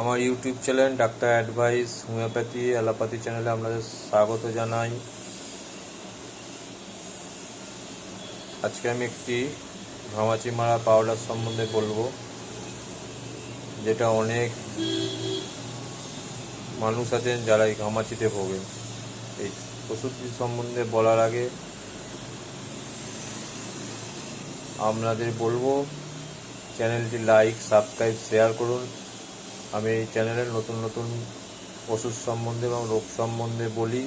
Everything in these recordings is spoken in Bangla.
আমার YouTube channel doctor advice homeopathy allopathy চ্যানেলে আপনাদের স্বাগত জানাই। আজকে আমি একটি ঘামাচি মারা পাউডার সম্বন্ধে বলব, যেটা অনেক মানুষ আছেন যারা এই ঘামাচিতে ভোগেন এই ওষুধটি সম্বন্ধে বলার আগে আপনাদের বলব চ্যানেলটি লাইক সাবস্ক্রাইব শেয়ার করুন। আমি এই চ্যানেলের নতুন নতুন ওষুধ সম্বন্ধে এবং রোগ সম্বন্ধে বলি।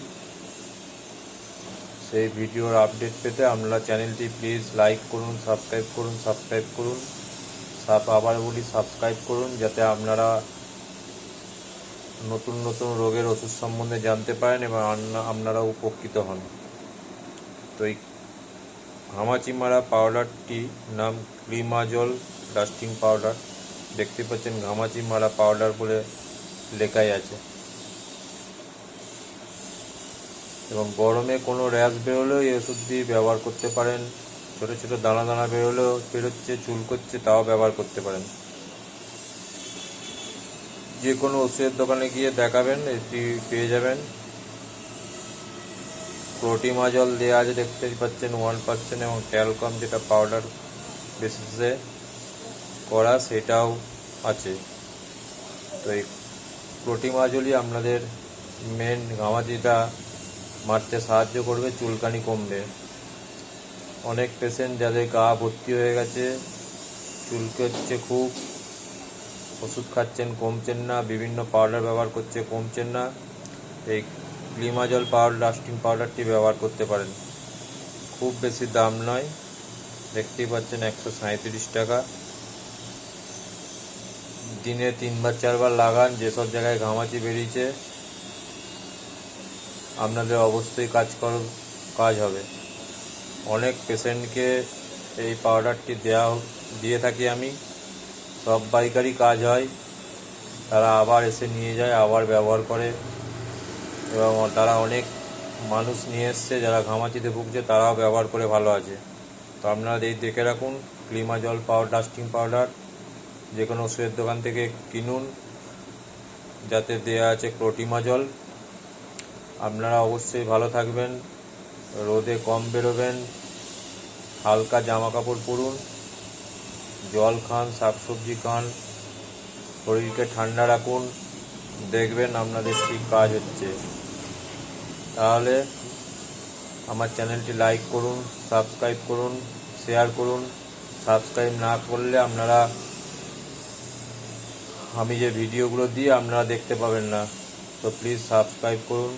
সেই ভিডিওর আপডেট পেতে আপনারা চ্যানেলটি প্লিজ লাইক করুন সাবস্ক্রাইব করুন সাবস্ক্রাইব করুন। সাব আবার বলি সাবস্ক্রাইব করুন, যাতে আপনারা নতুন নতুন রোগের ওষুধ সম্বন্ধে জানতে পারেন এবং আপনারা উপকৃত হন। তো এই হামাচি মারা পাউডারটি নাম ক্রিমাজল ডাস্টিং পাউডার দেখতে পাচ্ছেন ঘামাচি মারা পাউডার বলে লেখাই আছে। এবং গরমে কোনো র্যাশ বেরোলেও এই ওষুধ দিয়ে ব্যবহার করতে পারেন। ছোট ছোট দানা দানা বেরোলেও বেরোচ্ছে চুল করছে তাও ব্যবহার করতে পারেন। যে কোনো ওষুধের দোকানে গিয়ে দেখাবেন, এটি পেয়ে যাবেন। প্রোটিমাজল দেওয়া আছে দেখতে পাচ্ছেন ওয়ান পার্সেন্ট এবং ট্যালকম যেটা পাউডার বেসিসে করা সেটাও আছে। তো এই প্রোটি প্রোটিমাজলই আপনাদের মেন ঘামাচিটা মারতে সাহায্য করবে, চুলকানি কমবে। অনেক পেশেন্ট যাদের গা ভর্তি হয়ে গেছে, চুলকে হচ্ছে খুব ওষুধ খাচ্ছেন, কমছেন না, বিভিন্ন পাউডার ব্যবহার করছে, কমছেন না। এই ক্লিমাজল পাউডার ডাস্টিং পাউডারটি ব্যবহার করতে পারেন। খুব বেশি দাম নয়। দেখতেই পাচ্ছেন একশো সাঁত্রিশ টাকা। দিনে তিনবার, চারবার লাগান, যেসব জায়গায় ঘামাচি বেরিয়েছে, আপনাদের অবশ্যই কাজ কর, কাজ হবে। অনেক পেশেন্টকে এই পাউডারটি দেওয়া দিয়ে থাকি আমি। সব বাইকারই কাজ হয়। তারা আবার এসে নিয়ে যায়, আবার ব্যবহার করে। এবং তারা অনেক মানুষ নিয়ে এসছে, যারা ঘামাচিতে ভুগছে, তারাও ব্যবহার করে ভালো আছে। তো আপনারা এই দেখে রাখুন, ক্লিমাজল পাউডার, ডাস্টিং পাউডার। যে কোনো ওষুধের দোকান থেকে কিনুন। যাতে দেয়া আছে ক্লোটিমাজল আপনারা অবশ্যই ভালো থাকবেন, রোদে কম বেরোবেন, হালকা জামা কাপড় পরুন, জল খান, শাকসবজি খান, শরীরকে ঠান্ডা রাখুন, দেখবেন আপনাদের ঠিক কাজ হচ্ছে। তাহলে আমার চ্যানেলটি লাইক করুন, সাবস্ক্রাইব করুন, শেয়ার করুন। সাবস্ক্রাইব না করলে আপনারা আমি যে ভিডিওগুলো দিই আপনারা দেখতে পাবেন না। তো প্লিজ সাবস্ক্রাইব করুন।